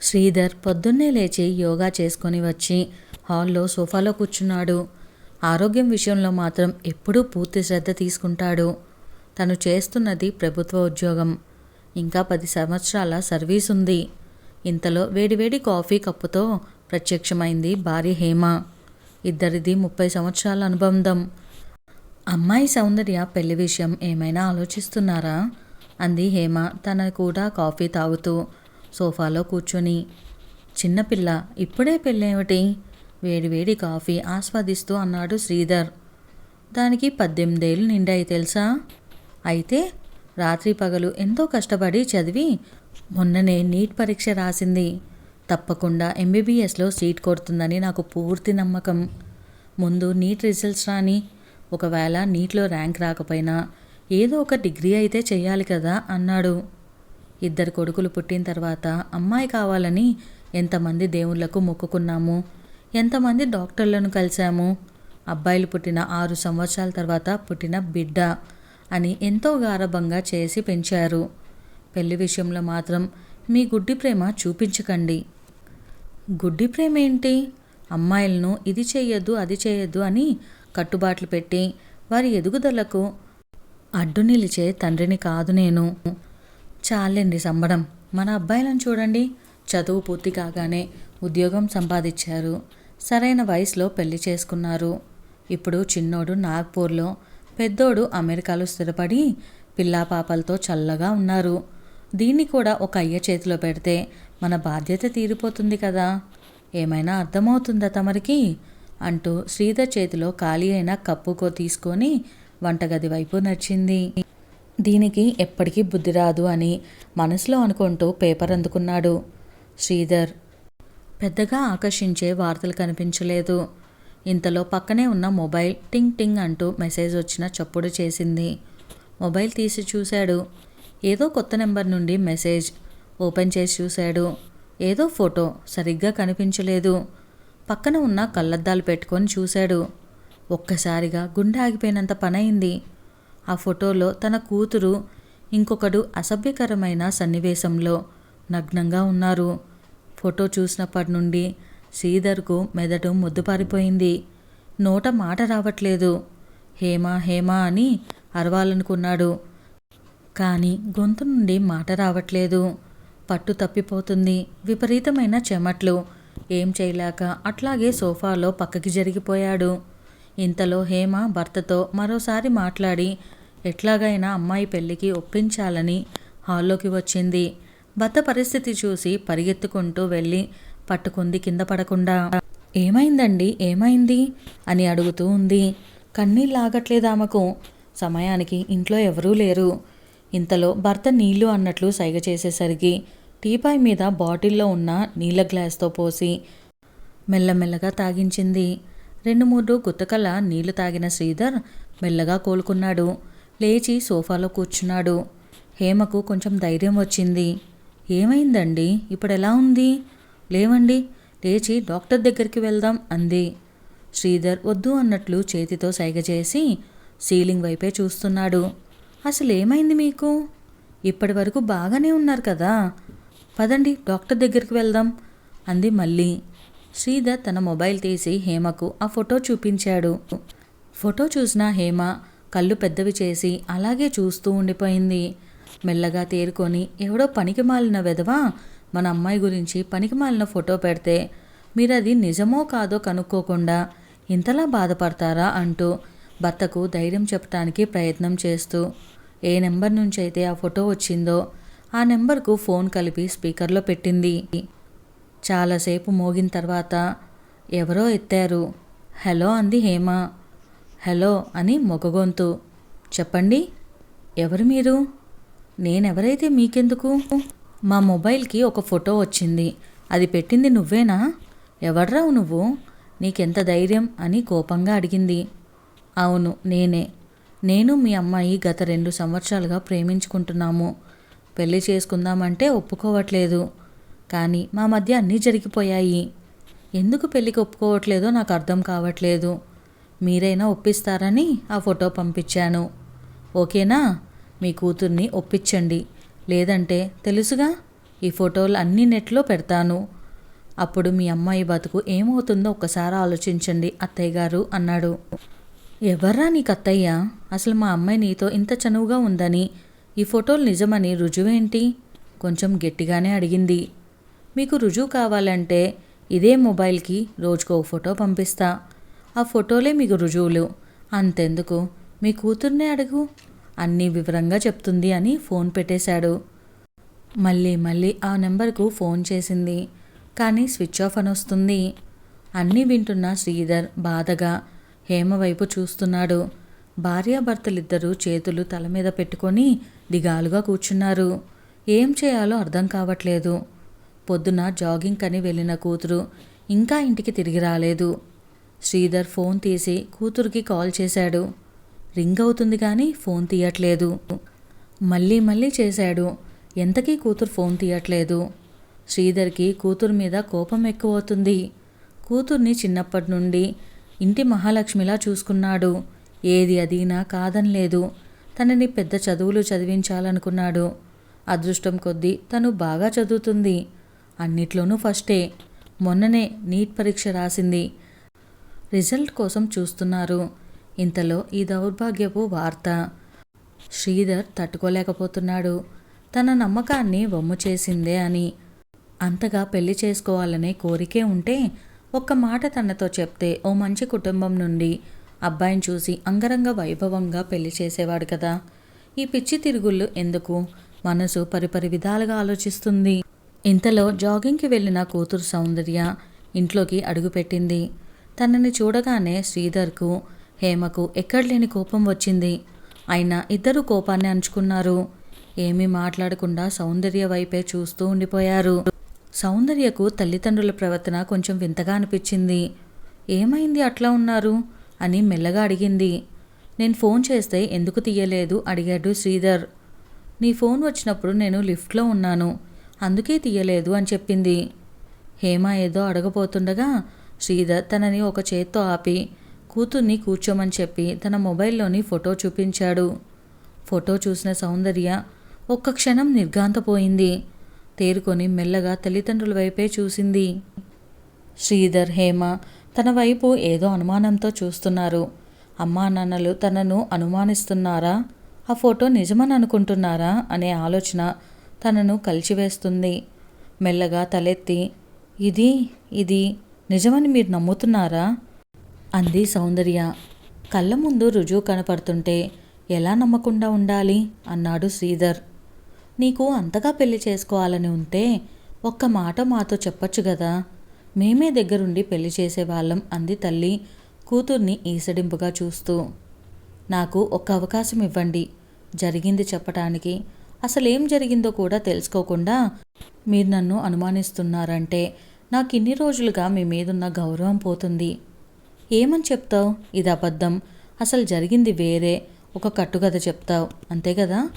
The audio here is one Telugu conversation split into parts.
శ్రీధర్ పొద్దున్నే లేచి యోగా చేసుకొని వచ్చి హాల్లో సోఫాలో కూర్చున్నాడు. ఆరోగ్యం విషయంలో మాత్రం ఎప్పుడూ పూర్తి శ్రద్ధ తీసుకుంటాడు. తను చేస్తున్నది ప్రభుత్వ ఉద్యోగం. ఇంకా పది సంవత్సరాల సర్వీస్ ఉంది. ఇంతలో వేడివేడి కాఫీ కప్పుతో ప్రత్యక్షమైంది భార్య హేమ. ఇద్దరిది ముప్పై సంవత్సరాల అనుబంధం. అమ్మాయి సౌందర్య పెళ్ళి విషయం ఏమైనా ఆలోచిస్తున్నారా? అంది హేమ తన కూడా కాఫీ తాగుతూ. సోఫాలో కూర్చొని చిన్నపిల్ల ఇప్పుడే పెళ్ళేమిటి? వేడివేడి కాఫీ ఆస్వాదిస్తూ అన్నాడు శ్రీధర్. దానికి పద్దెనిమిదేళ్ళు నిండాయి తెలుసా? అయితే రాత్రి పగలు ఎంతో కష్టపడి చదివి మొన్ననే నీట్ పరీక్ష రాసింది. తప్పకుండా ఎంబీబీఎస్లో సీట్ కొడుతుందని నాకు పూర్తి నమ్మకం. ముందు నీట్ రిజల్ట్స్ రాని ఒకవేళ నీట్లో ర్యాంక్ రాకపోయినా ఏదో ఒక డిగ్రీ అయితే చేయాలి కదా అన్నాడు. ఇద్దరు కొడుకులు పుట్టిన తర్వాత అమ్మాయి కావాలని ఎంతమంది దేవుళ్ళకు మొక్కుకున్నాము? ఎంతమంది డాక్టర్లను కలిశాము? అబ్బాయిలు పుట్టిన ఆరు సంవత్సరాల తర్వాత పుట్టిన బిడ్డ అని ఎంతో గారభంగా చేసి పెంచారు. పెళ్ళి విషయంలో మాత్రం మీ గుడ్డి ప్రేమ చూపించకండి. గుడ్డి ప్రేమ ఏంటి? అమ్మాయిలను ఇది చేయొద్దు అది చేయొద్దు అని కట్టుబాట్లు పెట్టి వారి ఎదుగుదలకు అడ్డు నిలిచే తండ్రిని కాదు నేను. చాలండి సంబడం మన అబ్బాయిలను చూడండి. చదువు పూర్తి కాగానే ఉద్యోగం సంపాదించారు. సరైన వయసులో పెళ్ళి చేసుకున్నారు. ఇప్పుడు చిన్నోడు నాగ్పూర్లో పెద్దోడు అమెరికాలో స్థిరపడి పిల్లా పాపలతో చల్లగా ఉన్నారు. దీన్ని కూడా ఒక అయ్య చేతిలో పెడితే మన బాధ్యత తీరిపోతుంది కదా. ఏమైనా అర్థమవుతుందా తమరికి? అంటూ శ్రీధర్ చేతిలో ఖాళీ అయిన కప్పుకో తీసుకొని వంటగది వైపు నడిచింది. దీనికి ఎప్పటికీ బుద్ధి రాదు అని మనసులో అనుకుంటూ పేపర్ అందుకున్నాడు. శ్రీధర్ పెద్దగా ఆకర్షించే వార్తలు కనిపించలేదు. ఇంతలో పక్కనే ఉన్న మొబైల్ టింగ్ టింగ్ అంటూ మెసేజ్ వచ్చిన చప్పుడు చేసింది. మొబైల్ తీసి చూశాడు. ఏదో కొత్త నెంబర్ నుండి మెసేజ్ ఓపెన్ చేసి చూశాడు. ఏదో ఫోటో సరిగ్గా కనిపించలేదు. పక్కన ఉన్న కళ్ళద్దాలు పెట్టుకొని చూశాడు. ఒక్కసారిగా గుండె ఆగిపోయినంత పనైంది. ఆ ఫోటోలో తన కూతురు ఇంకొకడు అసభ్యకరమైన సన్నివేశంలో నగ్నంగా ఉన్నారు. ఫోటో చూసినప్పటి నుండి శ్రీధర్కు మెదడు ముద్దుపారిపోయింది నోట మాట రావట్లేదు. హేమ హేమ అని అరవాలనుకున్నాడు. కానీ గొంతు నుండి మాట రావట్లేదు. పట్టు తప్పిపోతుంది. విపరీతమైన చెమట్లు. ఏం చేయలేక అట్లాగే సోఫాలో పక్కకి జరిగిపోయాడు. ఇంతలో హేమ భర్తతో మరోసారి మాట్లాడి ఎట్లాగైనా అమ్మాయి పెళ్ళికి ఒప్పించాలని హాల్లోకి వచ్చింది. భర్త పరిస్థితి చూసి పరిగెత్తుకుంటూ వెళ్ళి పట్టుకుంది కింద పడకుండా. ఏమైందండి? ఏమైంది? అని అడుగుతూ ఉంది. కన్నీళ్ళు ఆగట్లేదు ఆమెకు. సమయానికి ఇంట్లో ఎవరూ లేరు. ఇంతలో భర్త నీళ్ళు అన్నట్లు సైగ చేసేసరికి టీపాయ్ మీద బాటిల్లో ఉన్న నీళ్ళ గ్లాస్తో పోసి మెల్లమెల్లగా తాగించింది. రెండు మూడు గుత్తకల నీళ్ళు తాగిన శ్రీధర్ మెల్లగా కోలుకున్నాడు. లేచి సోఫాలో కూర్చున్నాడు. హేమకు కొంచెం ధైర్యం వచ్చింది. ఏమైందండి? ఇప్పుడు ఎలా ఉంది? లేవండి లేచి డాక్టర్ దగ్గరికి వెళ్దాం అంది. శ్రీధర్ వద్దు అన్నట్లు చేతితో సైగ చేసి సీలింగ్ వైపే చూస్తున్నాడు. అసలు ఏమైంది మీకు? ఇప్పటి వరకు బాగానే ఉన్నారు కదా? పదండి డాక్టర్ దగ్గరికి వెళ్దాం అంది మళ్ళీ. శ్రీధర్ తన మొబైల్ తీసి హేమకు ఆ ఫోటో చూపించాడు. ఫోటో చూసిన హేమ కళ్ళు పెద్దవి చేసి అలాగే చూస్తూ ఉండిపోయింది. మెల్లగా తేరుకొని ఎవడో పనికి మాలిన వెధవా మన అమ్మాయి గురించి పనికి మాలిన ఫోటో పెడితే మీరు అది నిజమో కాదో కనుక్కోకుండా ఇంతలా బాధపడతారా అంటూ భర్తకు ధైర్యం చెప్పడానికి ప్రయత్నం చేస్తూ ఏ నెంబర్ నుంచి అయితే ఆ ఫోటో వచ్చిందో ఆ నెంబర్కు ఫోన్ కలిపి స్పీకర్లో పెట్టింది. చాలాసేపు మోగిన తర్వాత ఎవరో ఎత్తారు. హలో అంది హేమ. హలో అని మొగగొంతు చెప్పండి ఎవరు మీరు? నేనెవరైతే మీకెందుకు? మా మొబైల్కి ఒక ఫోటో వచ్చింది. అది పెట్టింది నువ్వేనా? ఎవడ్రావు నువ్వు? నీకెంత ధైర్యం? అని కోపంగా అడిగింది. అవును నేనే. నేను మీ అమ్మాయి గత రెండు సంవత్సరాలుగా ప్రేమించుకుంటున్నాము. పెళ్ళి చేసుకుందామంటే ఒప్పుకోవట్లేదు. కానీ మా మధ్య అన్నీ జరిగిపోయాయి. ఎందుకు పెళ్ళికి ఒప్పుకోవట్లేదో నాకు అర్థం కావట్లేదు. మీరైనా ఒప్పిస్తారని ఆ ఫోటో పంపించాను. ఓకేనా? మీ కూతుర్ని ఒప్పించండి. లేదంటే తెలుసుగా? ఈ ఫోటోలు అన్ని నెట్లో పెడతాను. అప్పుడు మీ అమ్మాయి బతుకు ఏమవుతుందో ఒక్కసారి ఆలోచించండి అత్తయ్య గారు అన్నాడు. ఎవర్రా నీకు అత్తయ్య? అసలు మా అమ్మాయి నీతో ఇంత చనువుగా ఉందని. ఈ ఫోటోలు నిజమని రుజువేంటి? కొంచెం గట్టిగానే అడిగింది. మీకు రుజువు కావాలంటే ఇదే మొబైల్కి రోజుకో ఫోటో పంపిస్తా. ఆ ఫోటోలే మీకు రుజువులు. అంతెందుకు? మీ కూతుర్నే అడుగు. అన్నీ వివరంగా చెప్తుంది అని ఫోన్ పెట్టేశాడు. మళ్ళీ మళ్ళీ ఆ నెంబర్కు ఫోన్ చేసింది. కానీ స్విచ్ ఆఫ్ అని వస్తుంది అన్నీ వింటున్న శ్రీధర్ బాధగా హేమ వైపు చూస్తున్నాడు. భార్యాభర్తలిద్దరూ చేతులు తల మీద పెట్టుకొని దిగాలుగా కూర్చున్నారు. ఏం చేయాలో అర్థం కావట్లేదు. పొద్దున జాగింగ్ అని వెళ్ళిన కూతురు ఇంకా ఇంటికి తిరిగి రాలేదు. శ్రీధర్ ఫోన్ తీసి కూతురికి కాల్ చేశాడు. రింగ్ అవుతుంది కానీ ఫోన్ తీయట్లేదు. మళ్ళీ మళ్ళీ చేశాడు. ఎంతకీ కూతురు ఫోన్ తీయట్లేదు? శ్రీధర్కి కూతురు మీద కోపం ఎక్కువవుతుంది. కూతుర్ని చిన్నప్పటి నుండి ఇంటి మహాలక్ష్మిలా చూసుకున్నాడు. ఏది అదీనా కాదనలేదు. తనని పెద్ద చదువులు చదివించాలనుకున్నాడు. అదృష్టం కొద్దీ తను బాగా చదువుతుంది. అన్నిట్లోనూ ఫస్టే. మొన్ననే నీట్ పరీక్ష రాసింది. రిజల్ట్ కోసం చూస్తున్నారు. ఇంతలో ఈ దౌర్భాగ్యపు వార్త. శ్రీధర్ తట్టుకోలేకపోతున్నాడు. తన నమ్మకాన్ని వమ్ము చేసిందే అని. అంతగా పెళ్ళి చేసుకోవాలనే కోరికే ఉంటే ఒక్క మాట తనతో చెప్తే ఓ మంచి కుటుంబం నుండి అబ్బాయిని చూసి అంగరంగ వైభవంగా పెళ్ళి చేసేవాడు కదా. ఈ పిచ్చి తిరుగుళ్ళు ఎందుకు? మనసు పరిపరి విధాలుగా ఆలోచిస్తుంది. ఇంతలో జాగింగ్కి వెళ్ళిన కూతురు సౌందర్య ఇంట్లోకి అడుగుపెట్టింది. తనని చూడగానే శ్రీధర్కు హేమకు ఎక్కడలేని కోపం వచ్చింది. అయినా ఇద్దరు కోపాన్ని అంచుకున్నారు. ఏమీ మాట్లాడకుండా సౌందర్య వైపే చూస్తూ ఉండిపోయారు. సౌందర్యకు తల్లిదండ్రుల ప్రవర్తన కొంచెం వింతగా అనిపించింది. ఏమైంది అట్లా ఉన్నారు? అని మెల్లగా అడిగింది. నేను ఫోన్ చేస్తే ఎందుకు తీయలేదు? అడిగాడు శ్రీధర్. నీ ఫోన్ వచ్చినప్పుడు నేను లిఫ్ట్లో ఉన్నాను. అందుకే తీయలేదు అని చెప్పింది. హేమ ఏదో అడగబోతుండగా శ్రీధర్ తనని ఒక చేత్తో ఆపి కూతుర్ని కూర్చోమని చెప్పి తన మొబైల్లోని ఫోటో చూపించాడు. ఫోటో చూసిన సౌందర్య ఒక్క క్షణం నిర్గాంతపోయింది తేరుకొని మెల్లగా తల్లిదండ్రుల వైపే చూసింది. శ్రీధర్ హేమ తన వైపు ఏదో అనుమానంతో చూస్తున్నారు. అమ్మా నాన్నలు తనను అనుమానిస్తున్నారా? ఆ ఫోటో నిజమని అనుకుంటున్నారా? అనే ఆలోచన తనను కలిచివేస్తుంది. మెల్లగా తలెత్తి ఇది ఇది నిజమని మీరు నమ్ముతున్నారా? అంది సౌందర్య. కళ్ళ ముందు రుజువు కనపడుతుంటే ఎలా నమ్మకుండా ఉండాలి? అన్నాడు శ్రీధర్. నీకు అంతగా పెళ్ళి చేసుకోవాలని ఉంటే ఒక్క మాట మాతో చెప్పొచ్చు కదా మేమే దగ్గరుండి పెళ్ళి చేసేవాళ్ళం అంది తల్లి కూతుర్ని ఈసడింపుగా చూస్తూ. నాకు ఒక్క అవకాశం ఇవ్వండి జరిగింది చెప్పటానికి. అసలేం జరిగిందో కూడా తెలుసుకోకుండా మీరు నన్ను అనుమానిస్తున్నారంటే నాకు ఇన్ని రోజులుగా మీ మీదున్న గౌరవం పోతుంది. ఏమని చెప్తావు? ఇది అబద్ధం. అసలు జరిగింది వేరే. ఒక కట్టుకథ చెప్తావు. అంతే కదా?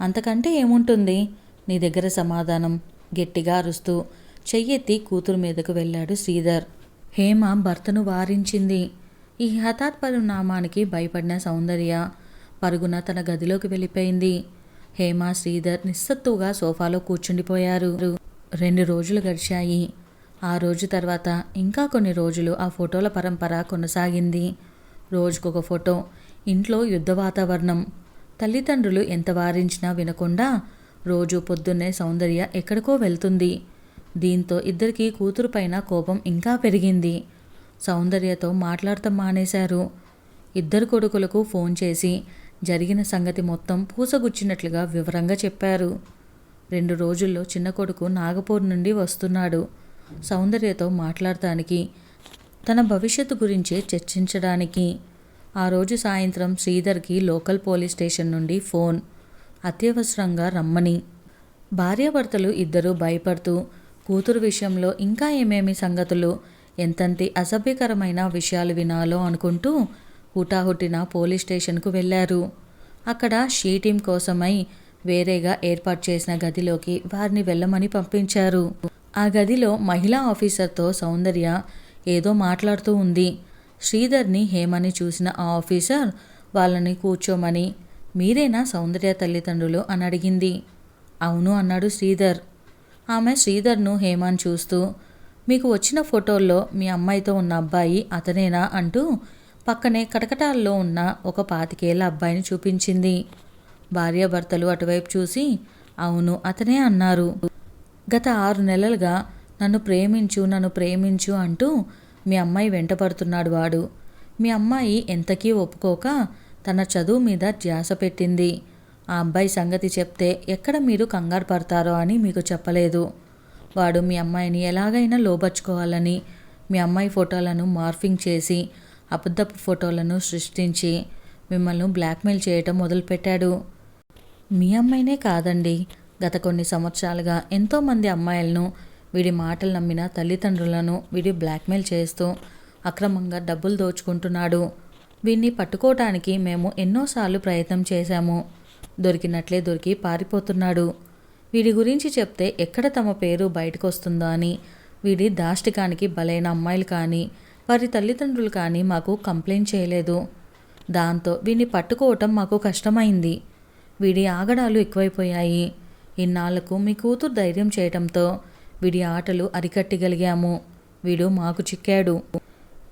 అంతకంటే ఏముంటుంది? నీ దగ్గర సమాధానం. గట్టిగా అరుస్తూ చెయ్యెత్తి కూతురు మీదకు వెళ్ళాడు శ్రీధర్. హేమ భర్తను వారించింది. ఈ హఠాత్ నామానికి భయపడిన సౌందర్య పరుగున తన గదిలోకి వెళ్ళిపోయింది. హేమ శ్రీధర్ నిస్సత్తుగా సోఫాలో కూర్చుండిపోయారు. రెండు రోజులు గడిచాయి. ఆ రోజు తర్వాత ఇంకా కొన్ని రోజులు ఆ ఫోటోల పరంపర కొనసాగింది. రోజుకొక ఫోటో ఇంట్లో యుద్ధ వాతావరణం తల్లిదండ్రులు ఎంత వారించినా వినకుండా రోజు పొద్దున్నే సౌందర్య ఎక్కడికో వెళ్తుంది. దీంతో ఇద్దరికి కూతురు పైన కోపం ఇంకా పెరిగింది. సౌందర్యతో మాట్లాడటం మానేశారు. ఇద్దరు కొడుకులకు ఫోన్ చేసి జరిగిన సంగతి మొత్తం పూసగుచ్చినట్లుగా వివరంగా చెప్పారు. రెండు రోజుల్లో చిన్న కొడుకు నాగపూర్ నుండి వస్తున్నాడు. సౌందర్యతో మాట్లాడటానికి తన భవిష్యత్తు గురించి చర్చించడానికి. ఆ రోజు సాయంత్రం శ్రీధర్కి లోకల్ పోలీస్ స్టేషన్ నుండి ఫోన్. అత్యవసరంగా రమ్మని. భార్యాభర్తలు ఇద్దరూ భయపడుతూ కూతురు విషయంలో ఇంకా ఏమేమి సంగతులు ఎంతంటి అసభ్యకరమైన విషయాలు వినాలో అనుకుంటూ హుటాహుటిన పోలీస్ స్టేషన్కు వెళ్ళారు. అక్కడ షీ టీం కోసమై వేరేగా ఏర్పాటు చేసిన గదిలోకి వారిని వెళ్ళమని పంపించారు. ఆ గదిలో మహిళా ఆఫీసర్తో సౌందర్య ఏదో మాట్లాడుతూ ఉంది. శ్రీధర్ని హేమని చూసిన ఆ ఆఫీసర్ వాళ్ళని కూర్చోమని మీరేనా సౌందర్య తల్లిదండ్రులు? అని అడిగింది. అవును అన్నాడు శ్రీధర్. ఆమె శ్రీధర్ను హేమాన్ చూస్తూ మీకు వచ్చిన ఫోటోల్లో మీ అమ్మాయితో ఉన్న అబ్బాయి అతనేనా? అంటూ పక్కనే కటకటాల్లో ఉన్న ఒక పాతికేళ్ళ అబ్బాయిని చూపించింది. భార్యాభర్తలు అటువైపు చూసి అవును అతనే అన్నారు. గత ఆరు నెలలుగా నన్ను ప్రేమించు నన్ను ప్రేమించు అంటూ మీ అమ్మాయి వెంటపడుతున్నాడు వాడు. మీ అమ్మాయి ఎంతకీ ఒప్పుకోక తన చదువు మీద ధ్యాస పెట్టింది. ఆ అబ్బాయి సంగతి చెప్తే ఎక్కడ మీరు కంగారు పడతారో అని మీకు చెప్పలేదు. వాడు మీ అమ్మాయిని ఎలాగైనా లోబర్చుకోవాలని మీ అమ్మాయి ఫోటోలను మార్ఫింగ్ చేసి అబద్ధపు ఫోటోలను సృష్టించి మిమ్మల్ని బ్లాక్మెయిల్ చేయటం మొదలుపెట్టాడు. మీ అమ్మాయినే కాదండి గత కొన్ని సంవత్సరాలుగా ఎంతోమంది అమ్మాయిలను వీడి మాటలు నమ్మిన తల్లిదండ్రులను వీడి బ్లాక్మెయిల్ చేస్తూ అక్రమంగా డబ్బులు దోచుకుంటున్నాడు. వీడిని పట్టుకోవటానికి మేము ఎన్నోసార్లు ప్రయత్నం చేశాము. దొరికినట్లే దొరికి పారిపోతున్నాడు. వీడి గురించి చెప్తే ఎక్కడ తమ పేరు బయటకు వస్తుందో అని వీడి దాష్టికానికి బలైన అమ్మాయిలు కానీ వారి తల్లిదండ్రులు కానీ మాకు కంప్లైంట్ చేయలేదు. దాంతో వీడిని పట్టుకోవటం మాకు కష్టమైంది. వీడి ఆగడాలు ఎక్కువైపోయాయి. ఇన్నాళ్ళకు మీ కూతురు ధైర్యం చేయటంతో వీడి ఆటలు అరికట్టగలిగాము. వీడు మాకు చిక్కాడు.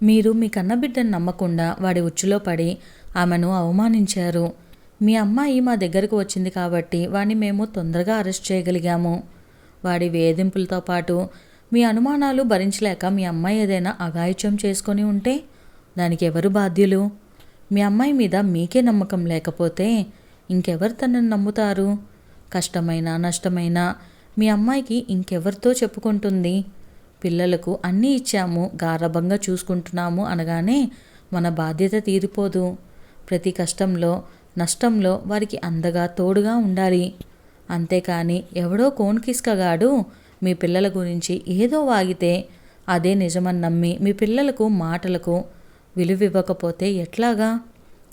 మీరు మీ కన్నబిడ్డను నమ్మకుండా వాడి ఉచ్చులో పడి ఆమెను అవమానించారు. మీ అమ్మాయి మా దగ్గరకు వచ్చింది కాబట్టి వాడిని మేము తొందరగా అరెస్ట్ చేయగలిగాము. వాడి వేధింపులతో పాటు మీ అనుమానాలు భరించలేక మీ అమ్మాయి ఏదైనా అఘాయిత్యం చేసుకొని ఉంటే దానికి ఎవరు బాధ్యులు? మీ అమ్మాయి మీద మీకే నమ్మకం లేకపోతే ఇంకెవరు తనను నమ్ముతారు? కష్టమైనా నష్టమైనా మీ అమ్మాయికి ఇంకెవరితో చెప్పుకుంటుంది? పిల్లలకు అన్నీ ఇచ్చాము గారభంగా చూసుకుంటున్నాము అనగానే మన బాధ్యత తీరిపోదు. ప్రతి కష్టంలో నష్టంలో వారికి అందగా తోడుగా ఉండాలి. అంతేకాని ఎవడో కోన్కిస్కగాడు మీ పిల్లల గురించి ఏదో వాగితే అదే నిజమని నమ్మి మీ పిల్లలకు మాటలకు విలువివ్వకపోతే ఎట్లాగా?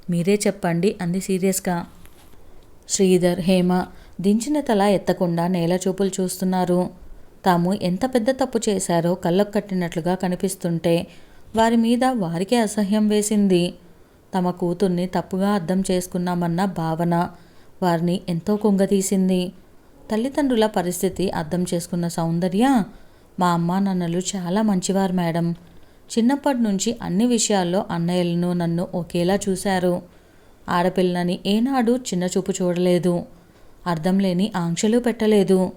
మీరే చెప్పండి అంది సీరియస్గా. శ్రీధర్ హేమ దించిన తల ఎత్తకుండా నేల చూపులు చూస్తున్నారు. తాము ఎంత పెద్ద తప్పు చేశారో కళ్ళకు కట్టినట్లుగా కనిపిస్తుంటే వారి మీద వారికే అసహ్యం వేసింది. తమ కూతుర్ని తప్పుగా అర్థం చేసుకున్నామన్న భావన వారిని ఎంతో కుంగతీసింది. తల్లిదండ్రుల పరిస్థితి అర్థం చేసుకున్న సౌందర్య మా అమ్మ నాన్నలు చాలా మంచివారు మేడం. చిన్నప్పటి నుంచి అన్ని విషయాల్లో అన్నయ్యలను నన్ను ఒకేలా చూశారు. ఆడపిల్లని ఏనాడు చిన్నచూపు చూడలేదు. అర్థం లేని ఆంక్షలు పెట్టలేదు.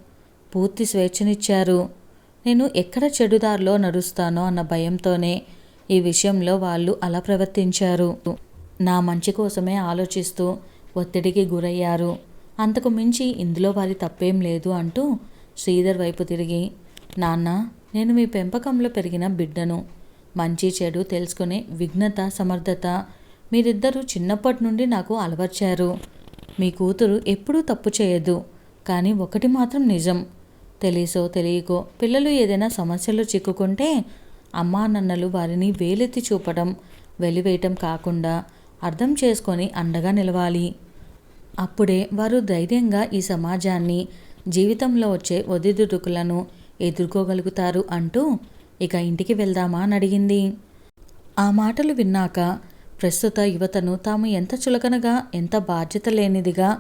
పూర్తి స్వేచ్ఛనిచ్చారు. నేను ఎక్కడ చెడుదారిలో నడుస్తానో అన్న భయంతోనే ఈ విషయంలో వాళ్ళు అలా ప్రవర్తించారు. నా మంచి కోసమే ఆలోచిస్తూ ఒత్తిడికి గురయ్యారు. అంతకు మించి ఇందులో వారి తప్పేం లేదు అంటూ శ్రీధర్ వైపు తిరిగి నాన్న నేను మీ పెంపకంలో పెరిగిన బిడ్డను. మంచి చెడు తెలుసుకునే విఘ్నత సమర్థత మీరిద్దరూ చిన్నప్పటి నుండి నాకు అలవర్చారు. మీ కూతురు ఎప్పుడూ తప్పు చేయదు కానీ ఒకటి మాత్రం నిజం. తెలిసో తెలియకో పిల్లలు ఏదైనా సమస్యలో చిక్కుకుంటే అమ్మా నన్నలు వారిని వేలెత్తి చూపడం వెలివేయటం కాకుండా అర్థం చేసుకొని అండగా నిలవాలి. అప్పుడే వారు ధైర్యంగా ఈ సమాజాన్ని జీవితంలో వచ్చే ఒదిదుడుకులను ఎదుర్కోగలుగుతారు అంటూ ఇక ఇంటికి వెళ్దామా అని అడిగింది. ఆ మాటలు విన్నాక ప్రస్తుత యువతను తాము ఎంత చులకనగా ఎంత బాధ్యత లేనిదిగా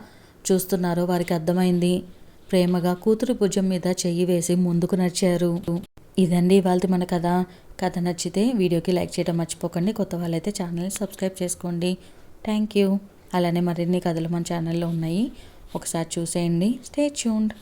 చూస్తున్నారో వారికి అర్థమైంది. ప్రేమగా కూతురు భుజం మీద చెయ్యి వేసి ముందుకు నడిచారు. ఇదండి ఇవాళ మన కథ. కథ నచ్చితే వీడియోకి లైక్ చేయడం మర్చిపోకండి. కొత్త వాళ్ళైతే ఛానల్ని సబ్స్క్రైబ్ చేసుకోండి. Thank you. అలానే మరిన్ని కథలు మన ఛానల్లో ఉన్నాయి. ఒకసారి చూసేయండి. Stay tuned.